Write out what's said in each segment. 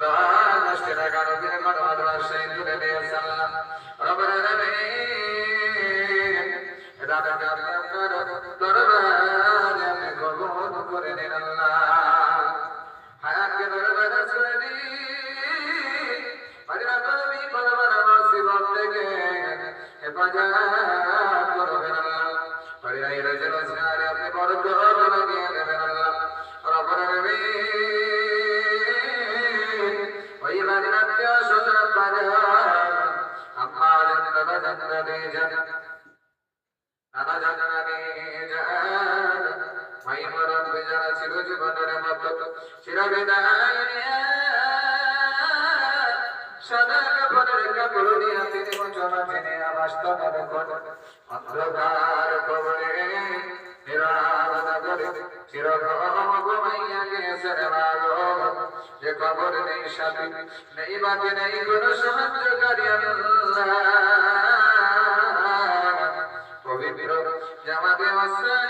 নবীর ভালোবাসায় তুলে দিয়েছে আল্লাহ রব্বুল আলামিন রাতকে আপনি আপনার দরবারে আপনি কবুল করে নিন আল্লাহ হায়াতকে দরবারে ছেড়ে দিন মদিনা নবী বলবার মুসিবত থেকে হেফাজত মরণ বেজারা ছিল জীবনের মতো। চিরবিদায় সদা কাপড়ের কাপড় নিয়ে তিনি চলা তিনি আবাস তোমার অন্ধকার কবরে নিরাল নগরে চিরকম ঘুমাইয়া গেছে রে মাগো। যে কবর নেই সাথী, নেই বাকি, নেই কোন সাহায্যকারী আল্লাহ। পবিত্র জামাতে চেরে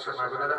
আসো মাগুলারা